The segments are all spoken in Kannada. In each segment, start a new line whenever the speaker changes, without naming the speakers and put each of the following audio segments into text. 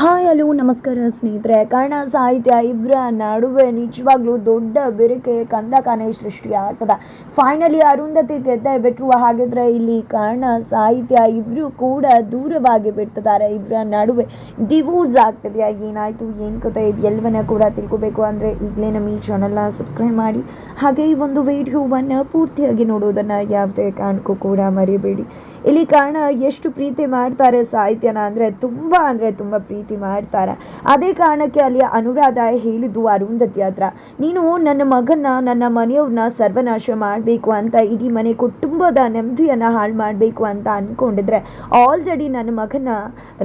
ಹಾಯ್, ಹಲೋ, ನಮಸ್ಕಾರ ಸ್ನೇಹಿತರೆ. ಕನ್ನಡ ಸಾಹಿತ್ಯ ಇಬ್ಬರ ನಡುವೆ ನಿಜವಾಗ್ಲೂ ದೊಡ್ಡ ಬೆರಕೆ ಕಂದಕಾನೆ ಸೃಷ್ಟಿ ಆಗ್ತದ ಫೈನಲಿ ಅರುಂಧತಿ ಗೆದ್ದೆ ಬಿಟ್ಟರು ಹಾಗಿದ್ರೆ ಇಲ್ಲಿ ಕನ್ನಡ ಸಾಹಿತ್ಯ ಇಬ್ಬರು ಕೂಡ ದೂರವಾಗಿ ಬಿಡ್ತಿದ್ದಾರೆ. ಇಬ್ಬರ ನಡುವೆ ಡಿವೋರ್ಸ್ ಆಗ್ತಿದೆಯಾ, ಏನಾಯಿತು, ಏನು ಕತೆ ಎಲ್ಲವನ್ನ ಕೂಡ ತಿಳ್ಕೊಬೇಕು ಅಂದರೆ ಈಗಲೇ ನಮ್ಮ ಈ ಚಾನಲ್ನ ಸಬ್ಸ್ಕ್ರೈಬ್ ಮಾಡಿ. ಹಾಗೆ ಈ ಒಂದು ವಿಡಿಯೋವನ್ನು ಪೂರ್ತಿಯಾಗಿ ನೋಡೋದನ್ನು ಯಾವುದೇ ಕಾರಣಕ್ಕೂ ಕೂಡ ಮರಿಬೇಡಿ. ಇಲ್ಲಿ ಕಾರಣ ಎಷ್ಟು ಪ್ರೀತಿ ಮಾಡ್ತಾರೆ ಸಾಹಿತ್ಯನ ಅಂದರೆ ತುಂಬ ಅಂದರೆ ತುಂಬ ಪ್ರೀತಿ ಮಾಡ್ತಾರೆ. ಅದೇ ಕಾರಣಕ್ಕೆ ಅಲ್ಲಿ ಅನುರಾಧ ಹೇಳಿದ್ದು ಅರುಂಧತಿ ಹತ್ರ. ನೀನು ನನ್ನ ಮಗನ ನನ್ನ ಮನೆಯವ್ರನ್ನ ಸರ್ವನಾಶ ಮಾಡಬೇಕು ಅಂತ ಇಡೀ ಮನೆ ಕುಟುಂಬದ ನೆಮ್ಮದಿಯನ್ನು ಹಾಳು ಮಾಡಬೇಕು ಅಂತ ಅಂದ್ಕೊಂಡಿದ್ರೆ ಆಲ್ರೆಡಿ ನನ್ನ ಮಗನ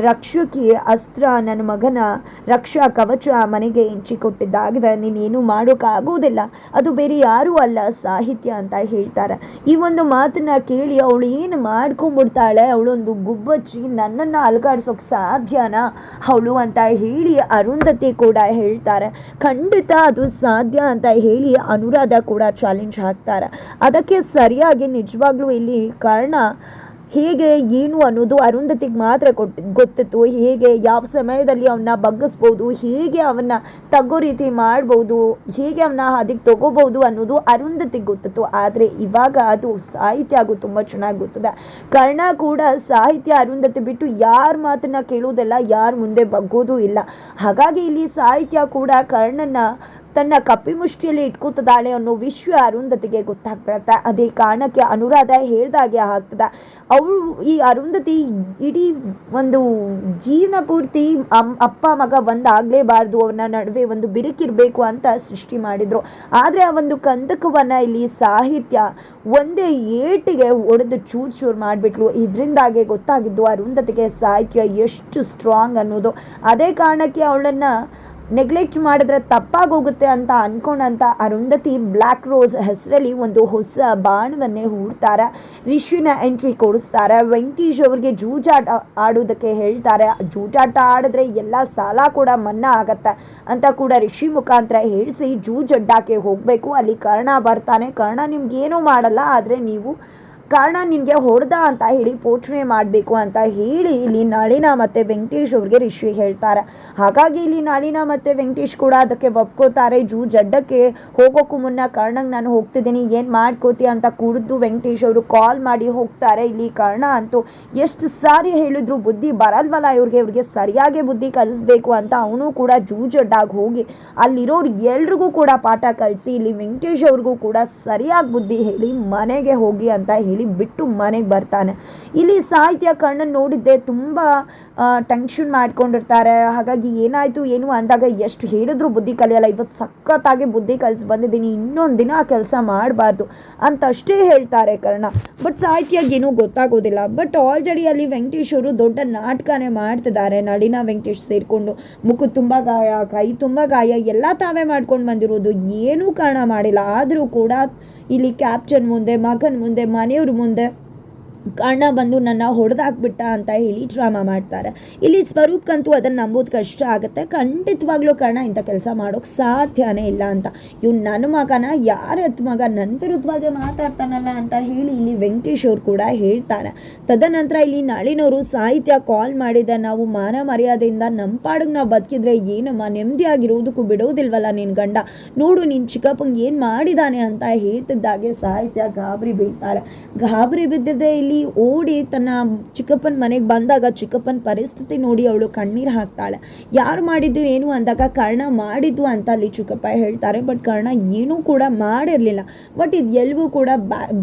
ರಕ್ಷಕಿ ಅಸ್ತ್ರ, ನನ್ನ ಮಗನ ರಕ್ಷಾ ಕವಚ ಮನೆಗೆ ಎಂಚಿ ಕೊಟ್ಟಿದ್ದಾಗಿದೆ. ನೀನೇನು ಮಾಡೋಕ್ಕಾಗೋದಿಲ್ಲ ಅದು ಬೇರೆ ಯಾರೂ ಅಲ್ಲ, ಸಾಹಿತ್ಯ ಅಂತ ಹೇಳ್ತಾರೆ. ಈ ಒಂದು ಮಾತನ್ನ ಕೇಳಿ ಅವಳು ಏನು ಮಾಡ್ಕೊಂಡ್ಬಿಡ್ತಾಳೆ ಅವಳೊಂದು ಗುಬ್ಬಚ್ಚಿ ನನ್ನನ್ನು ಅಲುಗಾಡ್ಸೋಕೆ ಸಾಧ್ಯನಾ? ಅವಳು ಅಂತ ಹೇಳಿ ಅರುಂಧತಿ ಕೂಡ ಹೇಳ್ತಾರೆ. ಖಂಡಿತ ಅದು ಸಾಧ್ಯ ಅಂತ ಹೇಳಿ ಅನುರಾಧ ಕೂಡ ಚಾಲೆಂಜ್ ಹಾಕ್ತಾರೆ. ಅದಕ್ಕೆ ಸರಿಯಾಗಿ ನಿಜವಾಗ್ಲೂ ಇಲ್ಲಿ ಕಾರಣ ಹೇಗೆ ಏನು ಅನ್ನೋದು ಅರುಂಧತಿಗೆ ಮಾತ್ರ ಕೊಟ್ಟು ಗೊತ್ತಿತ್ತು. ಹೇಗೆ ಯಾವ ಸಮಯದಲ್ಲಿ ಅವನ್ನ ಬಗ್ಗಿಸ್ಬೋದು, ಹೇಗೆ ಅವನ್ನ ತಗೋ ರೀತಿ ಮಾಡ್ಬೋದು, ಹೇಗೆ ಅವನ್ನ ಅದಕ್ಕೆ ತಗೋಬಹುದು ಅನ್ನೋದು ಅರುಂಧತಿಗೆ ಗೊತ್ತಿತ್ತು. ಆದರೆ ಇವಾಗ ಅದು ಸಾಹಿತ್ಯ ಆಗು ತುಂಬ ಚೆನ್ನಾಗಿ ಗೊತ್ತಿದೆ. ಕರ್ಣ ಕೂಡ ಸಾಹಿತ್ಯ ಅರುಂಧತಿ ಬಿಟ್ಟು ಯಾರ ಮಾತನ್ನ ಕೇಳೋದಲ್ಲ ಯಾರ ಮುಂದೆ ಬಗ್ಗೋದು ಇಲ್ಲ. ಹಾಗಾಗಿ ಇಲ್ಲಿ ಸಾಹಿತ್ಯ ಕೂಡ ಕರ್ಣನ ತನ್ನ ಕಪ್ಪಿ ಮುಷ್ಟಿಯಲ್ಲಿ ಇಟ್ಕೋತದಾಳೆ ಅನ್ನೋ ವಿಷಯ ಅರುಂಧತಿಗೆ ಗೊತ್ತಾಗ್ಬಿಡತ್ತೆ. ಅದೇ ಕಾರಣಕ್ಕೆ ಅನುರಾಧ ಹೇಳ್ದಾಗೆ ಆಗ್ತದೆ. ಅವಳು ಈ ಅರುಂಧತಿ ಇಡೀ ಒಂದು ಜೀವನ ಪೂರ್ತಿ ಅಪ್ಪ, ಮಗ ಒಂದಾಗಲೇಬಾರ್ದು. ಅವನ ನಡುವೆ ಒಂದು ಬಿರುಕಿರಬೇಕು ಅಂತ ಸೃಷ್ಟಿ ಮಾಡಿದ್ರು. ಆದರೆ ಆ ಒಂದು ಕಂದಕವನ್ನು ಇಲ್ಲಿ ಸಾಹಿತ್ಯ ಒಂದೇ ಏಟಿಗೆ ಒಡೆದು ಚೂರು ಚೂರು ಮಾಡಿಬಿಟ್ಲು. ಇದರಿಂದಾಗೆ ಗೊತ್ತಾಗಿದ್ದು ಅರುಂಧತಿಗೆ ಸಾಹಿತ್ಯ ಎಷ್ಟು ಸ್ಟ್ರಾಂಗ್ ಅನ್ನೋದು. ಅದೇ ಕಾರಣಕ್ಕೆ ಅವಳನ್ನು ನೆಗ್ಲೆಕ್ಟ್ ಮಾಡಿದ್ರೆ ತಪ್ಪಾಗೋಗುತ್ತೆ ಅಂತ ಅನ್ಕೊಂಡಂತ ಅರುಂಧತಿ ಬ್ಲ್ಯಾಕ್ ರೋಸ್ ಹೆಸರಲ್ಲಿ ಒಂದು ಹೊಸ ಬಾಣವನ್ನೇ ಹೂಡ್ತಾರೆ. ರಿಷಿನ ಎಂಟ್ರಿ ಕೊಡಿಸ್ತಾರೆ. ವೆಂಕಟೇಶ್ ಅವರಿಗೆ ಜೂಜಾಟ ಆಡೋದಕ್ಕೆ ಹೇಳ್ತಾರೆ. ಜೂಜಾಟ ಆಡಿದ್ರೆ ಎಲ್ಲ ಸಾಲ ಕೂಡ ಮನ್ನಾ ಆಗತ್ತೆ ಅಂತ ಕೂಡ ರಿಷಿ ಮುಖಾಂತರ ಹೇಳಿಸಿ ಜೂಜಡ್ಡಾಕೆ ಹೋಗಬೇಕು. ಅಲ್ಲಿ ಕರ್ಣ ಬರ್ತಾನೆ. ಕರ್ಣ ನಿಮ್ಗೆ ಏನೂ ಮಾಡಲ್ಲ, ಆದರೆ ನೀವು ಕಾರಣ ನಿನಗೆ ಹೊಡೆದ ಅಂತ ಹೇಳಿ ಪೋಷಣೆ ಮಾಡಬೇಕು ಅಂತ ಹೇಳಿ ಇಲ್ಲಿ ನಳಿನ ಮತ್ತು ವೆಂಕಟೇಶ್ ಅವ್ರಿಗೆ ರಿಷಿ ಹೇಳ್ತಾರೆ. ಹಾಗಾಗಿ ಇಲ್ಲಿ ನಳಿನ ಮತ್ತು ವೆಂಕಟೇಶ್ ಕೂಡ ಅದಕ್ಕೆ ಒಪ್ಕೋತಾರೆ. ಜೂ ಜಡ್ಡಕ್ಕೆ ಹೋಗೋಕ್ಕೂ ಮುನ್ನ ಕರ್ಣಂಗೆ ನಾನು ಹೋಗ್ತಿದ್ದೀನಿ. ಏನು ಮಾಡ್ಕೋತಿ ಅಂತ ಕುಡಿದು ವೆಂಕಟೇಶ್ ಅವರು ಕಾಲ್ ಮಾಡಿ ಹೋಗ್ತಾರೆ. ಇಲ್ಲಿ ಕರ್ಣ ಅಂತೂ ಎಷ್ಟು ಸಾರಿ ಹೇಳಿದ್ರು ಬುದ್ಧಿ ಬರಲ್ವಲ್ಲ ಇವ್ರಿಗೆ. ಇವ್ರಿಗೆ ಸರಿಯಾಗಿ ಬುದ್ಧಿ ಕಲಿಸ್ಬೇಕು ಅಂತ ಅವನು ಕೂಡ ಜೂಜಡ್ಡಾಗಿ ಹೋಗಿ ಅಲ್ಲಿರೋರು ಎಲ್ರಿಗೂ ಕೂಡ ಪಾಠ ಕಲಿಸಿ ಇಲ್ಲಿ ವೆಂಕಟೇಶ್ ಅವ್ರಿಗೂ ಕೂಡ ಸರಿಯಾಗಿ ಬುದ್ಧಿ ಹೇಳಿ ಮನೆಗೆ ಹೋಗಿ ಅಂತ ಹೇಳಿ ಬಿಟ್ಟು ಮನೆಗೆ ಬರ್ತಾನೆ. ಇಲ್ಲಿ ಸಾಹಿತ್ಯ ಕಣ್ಣನ್ನು ನೋಡಿದ್ದೆ, ತುಂಬ ಟೆನ್ಷನ್ ಮಾಡ್ಕೊಂಡಿರ್ತಾರೆ. ಹಾಗಾಗಿ ಏನಾಯಿತು, ಏನು ಅಂದಾಗ ಎಷ್ಟು ಹೇಳಿದ್ರು ಬುದ್ಧಿ ಕಲಿಯಲ್ಲ. ಇವತ್ತು ಸಖತ್ತಾಗಿ ಬುದ್ಧಿ ಕಲಿಸಿ ಬಂದಿದ್ದೀನಿ. ಇನ್ನೊಂದು ದಿನ ಆ ಕೆಲಸ ಮಾಡಬಾರ್ದು ಅಂತ ಅಷ್ಟೇ ಹೇಳ್ತಾರೆ ಕರ್ಣ. ಬಟ್ ಸಾಹಿತ್ಯಗೆ ಏನೂ ಗೊತ್ತಾಗೋದಿಲ್ಲ. ಬಟ್ ಆಲ್ರೆಡಿ ಅಲ್ಲಿ ವೆಂಕಟೇಶ್ ಅವರು ದೊಡ್ಡ ನಾಟಕನೇ ಮಾಡ್ತಿದ್ದಾರೆ. ನಳಿನ ವೆಂಕಟೇಶ್ ಸೇರಿಕೊಂಡು ಮುಖ ತುಂಬ ಗಾಯ, ಕೈ ತುಂಬ ಗಾಯ, ಎಲ್ಲ ತಾವೇ ಮಾಡ್ಕೊಂಡು ಬಂದಿರೋದು. ಏನೂ ಕಾರಣ ಮಾಡಿಲ್ಲ. ಆದರೂ ಕೂಡ ಇಲ್ಲಿ ಕ್ಯಾಪ್ಟನ್ ಮುಂದೆ ಮಗನ ಮುಂದೆ ಮನೆಯವ್ರ ಮುಂದೆ. ಕರ್ಣ ಬಂದು ನನ್ನ ಹೊಡೆದಾಕ್ಬಿಟ್ಟ ಅಂತ ಹೇಳಿ ಡ್ರಾಮಾ ಮಾಡ್ತಾರೆ. ಇಲ್ಲಿ ಸ್ವರೂಪ್ಗಂತೂ ಅದನ್ನು ನಂಬೋದು ಕಷ್ಟ ಆಗುತ್ತೆ. ಖಂಡಿತವಾಗ್ಲೂ ಕರ್ಣ ಇಂಥ ಕೆಲಸ ಮಾಡೋಕೆ ಸಾಧ್ಯನೇ ಇಲ್ಲ ಅಂತ. ಇವ್ನು ನನ್ನ ಮಗನ, ಯಾರ ಮಗ? ನನ್ನ ವಿರುದ್ಧವಾಗಿ ಮಾತಾಡ್ತಾನಲ್ಲ ಅಂತ ಹೇಳಿ ಇಲ್ಲಿ ವೆಂಕಟೇಶ್ ಅವರು ಕೂಡ ಹೇಳ್ತಾರೆ. ತದನಂತರ ಇಲ್ಲಿ ನಳಿನವರು ಸಾಹಿತ್ಯ ಕಾಲ್ ಮಾಡಿದ ನಾವು ಮಾನ ಮರ್ಯಾದೆಯಿಂದ ನಮ್ಮ ಪಾಡಿಗೆ ನಾವು ಬದುಕಿದ್ರೆ ಏನಮ್ಮ? ನೆಮ್ಮದಿಯಾಗಿರೋದಕ್ಕೂ ಬಿಡೋದಿಲ್ವಲ್ಲ ನಿನ್ನ ಗಂಡ? ನೋಡು ನಿನ್ನ ಚಿಕ್ಕಪ್ಪಂಗೆ ಏನು ಮಾಡಿದಾನೆ ಅಂತ ಹೇಳ್ತಿದ್ದಾಗೆ ಸಾಹಿತ್ಯ ಗಾಬರಿ ಬೀಳ್ತಾಳೆ. ಗಾಬರಿ ಬಿದ್ದಿದ್ದೆ ಇಲ್ಲಿ ಓಡಿ ತನ್ನ ಚಿಕ್ಕಪ್ಪನ ಮನೆಗೆ ಬಂದಾಗ ಚಿಕ್ಕಪ್ಪನ ಪರಿಸ್ಥಿತಿ ನೋಡಿ ಅವಳು ಕಣ್ಣೀರು ಹಾಕ್ತಾಳೆ. ಯಾರು ಮಾಡಿದ್ದು ಏನು? ಅಂದಾಗ, ಕರ್ಣ ಮಾಡಿದ್ದು ಅಂತ ಅಲ್ಲಿ ಚಿಕ್ಕಪ್ಪ ಹೇಳ್ತಾರೆ, ಬಟ್ ಕರ್ಣ ಏನೂ ಕೂಡ ಮಾಡಿರಲಿಲ್ಲ. ಬಟ್ ಇದು ಎಲ್ಲವೂ ಕೂಡ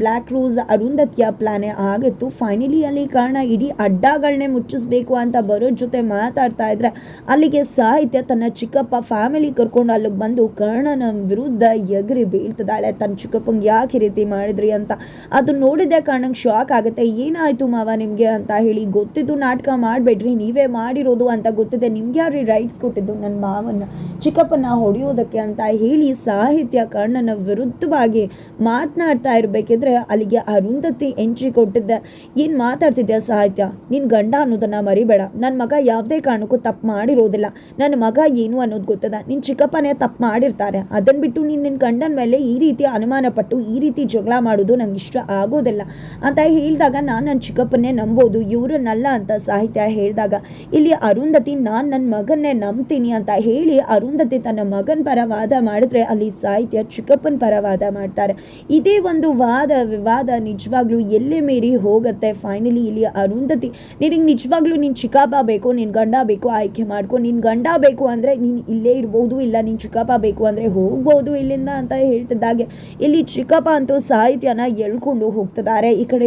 ಬ್ಲ್ಯಾಕ್ ರೋಸ್ ಅರುಂಧತಿಯ ಪ್ಲಾನೇ ಆಗಿತ್ತು. ಫೈನಲಿ ಅಲ್ಲಿ ಕರ್ಣ ಇಡೀ ಅಡ್ಡಗಳನ್ನೇ ಮುಚ್ಚಿಸ್ಬೇಕು ಅಂತ ಬರೋ ಜೊತೆ ಮಾತಾಡ್ತಾ ಇದ್ರೆ, ಅಲ್ಲಿಗೆ ಸಾಹಿತ್ಯ ತನ್ನ ಚಿಕ್ಕಪ್ಪ ಫ್ಯಾಮಿಲಿ ಕರ್ಕೊಂಡು ಅಲ್ಲಿಗೆ ಬಂದು ಕರ್ಣನ ವಿರುದ್ಧ ಎಗರಿ ಬೀಳ್ತದಾಳೆ ತನ್ನ ಚಿಕ್ಕಪ್ಪಂಗೆ ಯಾಕೆ ರೀತಿ ಮಾಡಿದ್ರಿ ಅಂತ. ಅದು ನೋಡಿದ ಕರ್ಣಂಗೆ ಶಾಕ್ ಆಗುತ್ತೆ. ಏನಾಯ್ತು ಮಾವ ನಿಮಗೆ ಅಂತ ಹೇಳಿ ಗೊತ್ತಿದ್ದು ನಾಟಕ ಮಾಡಬೇಡ್ರಿ, ನೀವೇ ಮಾಡಿರೋದು ಅಂತ ಗೊತ್ತಿದೆ. ನಿಮ್ಗೆ ಯಾರು ರೈಟ್ಸ್ ಕೊಟ್ಟಿದ್ದು ನನ್ನ ಮಾವನ್ನ ಚಿಕ್ಕಪ್ಪನ ಹೊಡೆಯೋದಕ್ಕೆ ಅಂತ ಹೇಳಿ ಸಾಹಿತ್ಯ ಕರ್ಣನ ವಿರುದ್ಧವಾಗಿ ಮಾತನಾಡ್ತಾ ಇರಬೇಕಿದ್ರೆ ಅಲ್ಲಿಗೆ ಅರುಂಧತಿ ಎಂಟ್ರಿ ಕೊಟ್ಟಿದ್ದೆ. ಏನು ಮಾತಾಡ್ತಿದ್ಯಾ ಸಾಹಿತ್ಯ? ನಿನ್ನ ಗಂಡ ಅನ್ನೋದನ್ನ ಮರಿಬೇಡ. ನನ್ನ ಮಗ ಯಾವುದೇ ಕಾರಣಕ್ಕೂ ತಪ್ಪು ಮಾಡಿರೋದಿಲ್ಲ. ನನ್ನ ಮಗ ಏನು ಅನ್ನೋದು ಗೊತ್ತದ? ನಿನ್ನ ಚಿಕ್ಕಪ್ಪನೇ ತಪ್ಪು ಮಾಡಿರ್ತಾರೆ. ಅದನ್ನು ಬಿಟ್ಟು ನೀನು ನಿನ್ನ ಗಂಡನ ಮೇಲೆ ಈ ರೀತಿ ಅನುಮಾನ ಪಟ್ಟು ಈ ರೀತಿ ಜಗಳ ಮಾಡೋದು ನಂಗೆ ಇಷ್ಟ ಆಗೋದಿಲ್ಲ. ಅಂತ ಹೇಳಿದಾಗ ಅಂದಾಗ ನಾನು ನನ್ನ ಚಿಕ್ಕಪ್ಪನ್ನೇ ನಂಬೋದು ಇವರನ್ನಲ್ಲ ಅಂತ ಸಾಹಿತ್ಯ ಹೇಳಿದಾಗ, ಇಲ್ಲಿ ಅರುಂಧತಿ ನಾನು ನನ್ನ ಮಗನ್ನೇ ನಂಬ್ತೀನಿ ಅಂತ ಹೇಳಿ ಅರುಂಧತಿ ತನ್ನ ಮಗನ ಪರ ವಾದ ಮಾಡಿದ್ರೆ ಅಲ್ಲಿ ಸಾಹಿತ್ಯ ಚಿಕ್ಕಪ್ಪನ ಪರ ವಾದ ಮಾಡ್ತಾರೆ. ಇದೇ ಒಂದು ವಾದ ವಿವಾದ ನಿಜವಾಗ್ಲೂ ಎಲ್ಲೇ ಮೀರಿ ಹೋಗುತ್ತೆ. ಫೈನಲಿ ಇಲ್ಲಿ ಅರುಂಧತಿ, ನಿನಗೆ ನಿಜವಾಗ್ಲೂ ನಿನ್ನ ಚಿಕ್ಕಪ್ಪ ಬೇಕು ನಿನ್ನ ಗಂಡ ಬೇಕು, ಆಯ್ಕೆ ಮಾಡ್ಕೊ. ನಿನ್ನ ಗಂಡ ಬೇಕು ಅಂದರೆ ನೀನು ಇಲ್ಲೇ ಇರ್ಬೋದು, ಇಲ್ಲ ನಿನ್ನ ಚಿಕ್ಕಪ್ಪ ಬೇಕು ಅಂದರೆ ಹೋಗ್ಬೋದು ಇಲ್ಲಿಂದ ಅಂತ ಹೇಳ್ತಿದ್ದಾಗೆ. ಇಲ್ಲಿ ಚಿಕ್ಕಪ್ಪ ಅಂತೂ ಸಾಹಿತ್ಯನ ಎಳ್ಕೊಂಡು ಹೋಗ್ತಿದ್ದಾರೆ. ಈ ಕಡೆ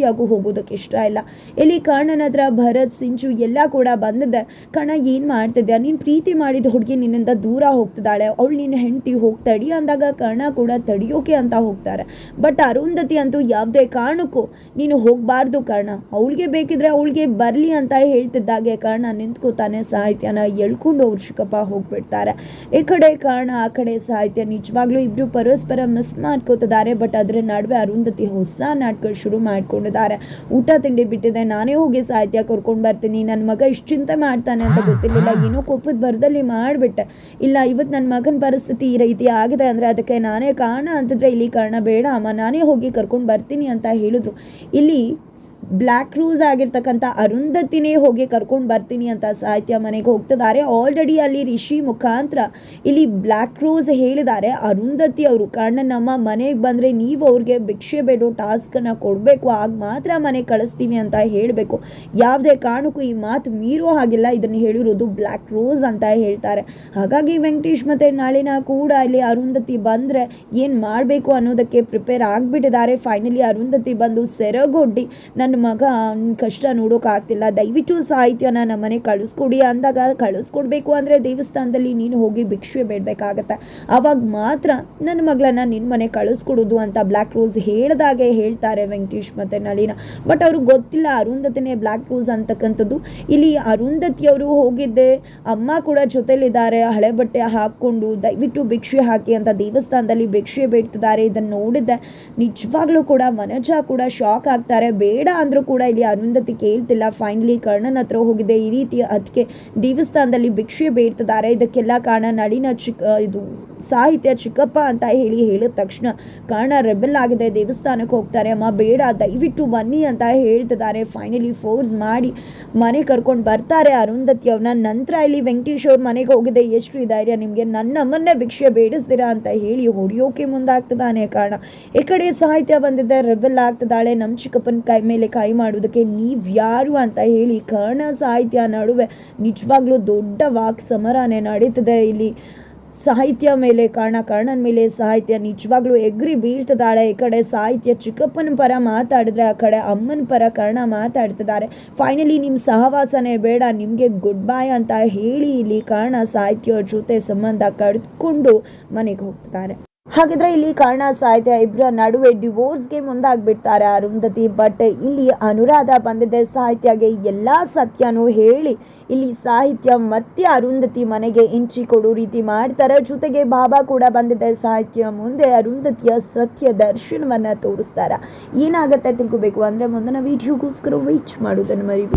ಸಾಹಿತ್ಯಗೂ ಹೋಗೋದಕ್ಕೆ ಇಷ್ಟ ಇಲ್ಲ. ಇಲ್ಲಿ ಕರ್ಣನ ಹತ್ರ ಭರತ್, ಸಿಂಚು ಎಲ್ಲ ಕೂಡ ಬಂದಿದೆ. ಕಣ ಏನು ಮಾಡ್ತಿದ್ಯಾ? ನೀನು ಪ್ರೀತಿ ಮಾಡಿದ ಹುಡುಗಿ ನಿನ್ನಿಂದ ದೂರ ಹೋಗ್ತಿದ್ದಾಳೆ. ಅವಳು ನಿನ್ನ ಹೆಂಡತಿ ಹೋಗಿ ತಡಿ ಅಂದಾಗ ಕರ್ಣ ಕೂಡ ತಡಿಯೋಕೆ ಅಂತ ಹೋಗ್ತಾರೆ. ಬಟ್ ಅರುಂಧತಿ ಅಂತೂ ಯಾವುದೇ ಕಾರಣಕ್ಕೂ ನೀನು ಹೋಗಬಾರ್ದು ಕರ್ಣ. ಅವಳಿಗೆ ಬೇಕಿದ್ರೆ ಅವಳಿಗೆ ಬರಲಿ ಅಂತ ಹೇಳ್ತಿದ್ದಾಗೆ ಕರ್ಣ. ನಿಂತ್ಕೋತಾನೆ ಸಾಹಿತ್ಯನ ಎಳ್ಕೊಂಡು ಅವ್ರು ಚಿಕ್ಕಪ್ಪ ಹೋಗ್ಬಿಡ್ತಾರೆ. ಈ ಕಡೆ ಕರ್ಣ, ಆ ಕಡೆ ಸಾಹಿತ್ಯ ನಿಜವಾಗ್ಲೂ ಇಬ್ರು ಪರಸ್ಪರ ಮಿಸ್ ಮಾಡ್ಕೋತಿದ್ದಾರೆ. ಬಟ್ ಅದರ ನಡುವೆ ಅರುಂಧತಿ ಹೊಸ ನಾಟಕ ಶುರು ಮಾಡ್ಕೊಂಡಿದ್ದಾರೆ ಊಟ ತಿಂಡಿ ಬಿಟ್ಟಿದೆ. ನಾನೇ ಹೋಗಿ ಸಾಹಿತ್ಯ ಕರ್ಕೊಂಡು ಬರ್ತೀನಿ. ನನ್ನ ಮಗ ಇಷ್ಟು ಚಿಂತೆ ಮಾಡ್ತಾನೆ ಅಂತ ಗೊತ್ತಿರಲಿಲ್ಲ. ಏನೋ ಕೋಪದ ಬರದಲ್ಲಿ ಮಾಡಿಬಿಟ್ಟೆ. ಇಲ್ಲ ಇವತ್ತು ನನ್ನ ಮಗನ ಪರಿಸ್ಥಿತಿ ಈ ರೀತಿ ಆಗಿದೆ ಅಂದರೆ ಅದಕ್ಕೆ ನಾನೇ ಕಾರಣ ಅಂತಿದ್ರೆ ಇಲ್ಲಿ ಕಾರಣ ಬೇಡ. ಅಮ್ಮ, ನಾನೇ ಹೋಗಿ ಕರ್ಕೊಂಡು ಬರ್ತೀನಿ ಅಂತ ಹೇಳಿದ್ರು. ಇಲ್ಲಿ ಬ್ಲ್ಯಾಕ್ ರೂಸ್ ಆಗಿರ್ತಕ್ಕಂಥ ಅರುಂಧತಿನೇ ಹೋಗಿ ಕರ್ಕೊಂಡು ಬರ್ತೀನಿ ಅಂತ ಸಾಹಿತ್ಯ ಮನೆಗೆ ಹೋಗ್ತಿದ್ದಾರೆ. ಆಲ್ರೆಡಿ ಅಲ್ಲಿ ರಿಷಿ ಮುಖಾಂತರ ಇಲ್ಲಿ ಬ್ಲ್ಯಾಕ್ ರೋಸ್ ಹೇಳಿದ್ದಾರೆ. ಅರುಂಧತಿ ಅವರು, ಕಾರಣ, ನಮ್ಮ ಮನೆಗೆ ಬಂದರೆ ನೀವು ಅವ್ರಿಗೆ ಭಿಕ್ಷೆ ಬೇಡೋ ಟಾಸ್ಕನ್ನು ಕೊಡಬೇಕು. ಆಗ ಮಾತ್ರ ಮನೆ ಕಳಿಸ್ತೀವಿ ಅಂತ ಹೇಳಬೇಕು. ಯಾವುದೇ ಕಾರಣಕ್ಕೂ ಈ ಮಾತು ಮೀರೋ ಹಾಗಿಲ್ಲ. ಇದನ್ನು ಹೇಳಿರೋದು ಬ್ಲ್ಯಾಕ್ ರೋಸ್ ಅಂತ ಹೇಳ್ತಾರೆ. ಹಾಗಾಗಿ ವೆಂಕಟೇಶ್ ಮತ್ತು ನಾಳಿನ ಕೂಡ ಇಲ್ಲಿ ಅರುಂಧತಿ ಬಂದರೆ ಏನು ಮಾಡಬೇಕು ಅನ್ನೋದಕ್ಕೆ ಪ್ರಿಪೇರ್ ಆಗಿಬಿಟ್ಟಿದ್ದಾರೆ. ಫೈನಲಿ ಅರುಂಧತಿ ಬಂದು ಸೆರಗೊಡ್ಡಿ, ನನ್ನ ಮಗ ಕಷ್ಟ ನೋಡೋಕ್ಕಾಗ್ತಿಲ್ಲ ದಯವಿಟ್ಟು ಸಾಹಿತ್ಯನ ನಮ್ಮನೆ ಕಳಿಸ್ಕೊಡಿ ಅಂದಾಗ ಕಳಿಸ್ಕೊಡ್ಬೇಕು ಅಂದರೆ ದೇವಸ್ಥಾನದಲ್ಲಿ ನೀನು ಹೋಗಿ ಭಿಕ್ಷೆ ಬೇಡಬೇಕಾಗತ್ತೆ. ಆವಾಗ ಮಾತ್ರ ನನ್ನ ಮಗಳನ್ನ ನಿನ್ನ ಮನೆ ಕಳಿಸ್ಕೊಡೋದು ಅಂತ ಬ್ಲ್ಯಾಕ್ ರೋಸ್ ಹೇಳ್ದಾಗೆ ಹೇಳ್ತಾರೆ ವೆಂಕಟೇಶ್ ಮತ್ತು ನಳಿನ. ಬಟ್ ಅವ್ರಿಗೆ ಗೊತ್ತಿಲ್ಲ ಅರುಂಧತಿನೇ ಬ್ಲ್ಯಾಕ್ ರೋಸ್ ಅಂತಕ್ಕಂಥದ್ದು. ಇಲ್ಲಿ ಅರುಂಧತಿಯವರು ಹೋಗಿದ್ದೆ, ಅಮ್ಮ ಕೂಡ ಜೊತೆಲಿದ್ದಾರೆ, ಹಳೆ ಬಟ್ಟೆ ಹಾಕ್ಕೊಂಡು ದಯವಿಟ್ಟು ಭಿಕ್ಷೆ ಹಾಕಿ ಅಂತ ದೇವಸ್ಥಾನದಲ್ಲಿ ಭಿಕ್ಷೆ ಬೇಡ್ತಿದ್ದಾರೆ ಇದನ್ನು ನೋಡಿದ್ದೆ. ನಿಜವಾಗ್ಲೂ ಕೂಡ ಮನಜ ಕೂಡ ಶಾಕ್ ಆಗ್ತಾರೆ. ಬೇಡ ಅಂದರೂ ಕೂಡ ಇಲ್ಲಿ ಅರುಂಧತಿ ಕೇಳ್ತಿಲ್ಲ. ಫೈನಲಿ ಕರ್ಣನ ಹತ್ರ ಹೋಗಿದೆ. ಈ ರೀತಿ ಅದಕ್ಕೆ ದೇವಸ್ಥಾನದಲ್ಲಿ ಭಿಕ್ಷೆ ಬೇಡ್ತಿದ್ದಾರೆ. ಇದಕ್ಕೆಲ್ಲ ಕಾರಣ ನಳಿನ ಚಿಕ್ಕ ಇದು ಸಾಹಿತ್ಯ ಚಿಕ್ಕಪ್ಪ ಅಂತ ಹೇಳಿ ಹೇಳಿದ ತಕ್ಷಣ ಕಾರಣ ರೆಬೆಲ್ ಆಗಿದೆ, ದೇವಸ್ಥಾನಕ್ಕೆ ಹೋಗ್ತಾರೆ, ಅಮ್ಮ ಬೇಡ ದಯವಿಟ್ಟು ಬನ್ನಿ ಅಂತ ಹೇಳ್ತಿದ್ದಾರೆ. ಫೈನಲಿ ಫೋರ್ಸ್ ಮಾಡಿ ಮನೆ ಕರ್ಕೊಂಡು ಬರ್ತಾರೆ ಅರುಂಧತಿ ಅವ್ರನ್ನ. ನಂತರ ಇಲ್ಲಿ ವೆಂಕಟೇಶ್ ಅವ್ರ ಮನೆಗೆ ಹೋಗಿದೆ. ಎಷ್ಟು ಧೈರ್ಯ ನಿಮಗೆ ನನ್ನ ನನ್ನಮ್ಮನ್ನೇ ಭಿಕ್ಷೆ ಬೇಡಿಸ್ತೀರಾ ಅಂತ ಹೇಳಿ ಹೊಡಿಯೋಕೆ ಮುಂದಾಗ್ತದಾನೆ ಕಾರಣ. ಈ ಕಡೆ ಸಾಹಿತ್ಯ ಬಂದಿದ್ದೆ ರೆಬೆಲ್ ಆಗ್ತದಾಳೆ ನಮ್ಮ ಚಿಕ್ಕಪ್ಪನ ಕೈ ಮೇಲೆ ಕೈ ಮಾಡೋದಕ್ಕೆ ನೀವ್ಯಾರು ಅಂತ ಹೇಳಿ ಕರ್ಣ ಸಾಹಿತ್ಯ ನಡುವೆ ನಿಜವಾಗ್ಲೂ ದೊಡ್ಡ ವಾಕ್ ಸಮರನೇ ನಡೀತದೆ ಇಲ್ಲಿ. ಸಾಹಿತ್ಯ ಮೇಲೆ ಕಾರಣ, ಕರ್ಣನ ಮೇಲೆ ಸಾಹಿತ್ಯ ನಿಜವಾಗ್ಲೂ ಎಗ್ರಿ ಬೀಳ್ತದಾಳೆ ಈ ಕಡೆ ಸಾಹಿತ್ಯ ಚಿಕ್ಕಪ್ಪನ ಪರ ಮಾತಾಡಿದ್ರೆ, ಆ ಕಡೆ ಅಮ್ಮನ ಪರ ಕರ್ಣ ಮಾತಾಡ್ತಿದ್ದಾರೆ. ಫೈನಲಿ ನಿಮ್ಮ ಸಹವಾಸನೇ ಬೇಡ, ನಿಮಗೆ ಗುಡ್ ಬಾಯ್ ಅಂತ ಹೇಳಿ ಇಲ್ಲಿ ಕಾರಣ ಸಾಹಿತ್ಯ ಜೊತೆ ಸಂಬಂಧ ಕಳೆದುಕೊಂಡು ಮನೆಗೆ ಹೋಗ್ತಿದ್ದಾರೆ. ಹಾಗಿದ್ರೆ ಇಲ್ಲಿ ಕರ್ಣ ಸಾಹಿತ್ಯ ಇಬ್ಬರ ನಡುವೆ ಡಿವೋರ್ಸ್ಗೆ ಮುಂದಾಗ್ಬಿಡ್ತಾರೆ ಅರುಂಧತಿ. ಬಟ್ ಇಲ್ಲಿ ಅನುರಾಧ ಬಂದಿದೆ. ಸಾಹಿತ್ಯಗೆ ಎಲ್ಲ ಸತ್ಯನೂ ಹೇಳಿ ಇಲ್ಲಿ ಸಾಹಿತ್ಯ ಮತ್ತೆ ಅರುಂಧತಿ ಮನೆಗೆ ಇಂಚಿ ಕೊಡೋ ರೀತಿ ಮಾಡ್ತಾರೆ. ಜೊತೆಗೆ ಬಾಬಾ ಕೂಡ ಬಂದಿದೆ ಸಾಹಿತ್ಯ ಮುಂದೆ. ಅರುಂಧತಿಯ ಸತ್ಯ ದರ್ಶನವನ್ನು ತೋರಿಸ್ತಾರೆ. ಏನಾಗುತ್ತೆ ತಿಳ್ಕೋಬೇಕು ಅಂದ್ರೆ ಮುಂದಿನ ವಿಡಿಯೋಗೋಸ್ಕರ ವೇಟ್ ಮಾಡೋದನ್ನು ಮರಿಬೇಡಿ.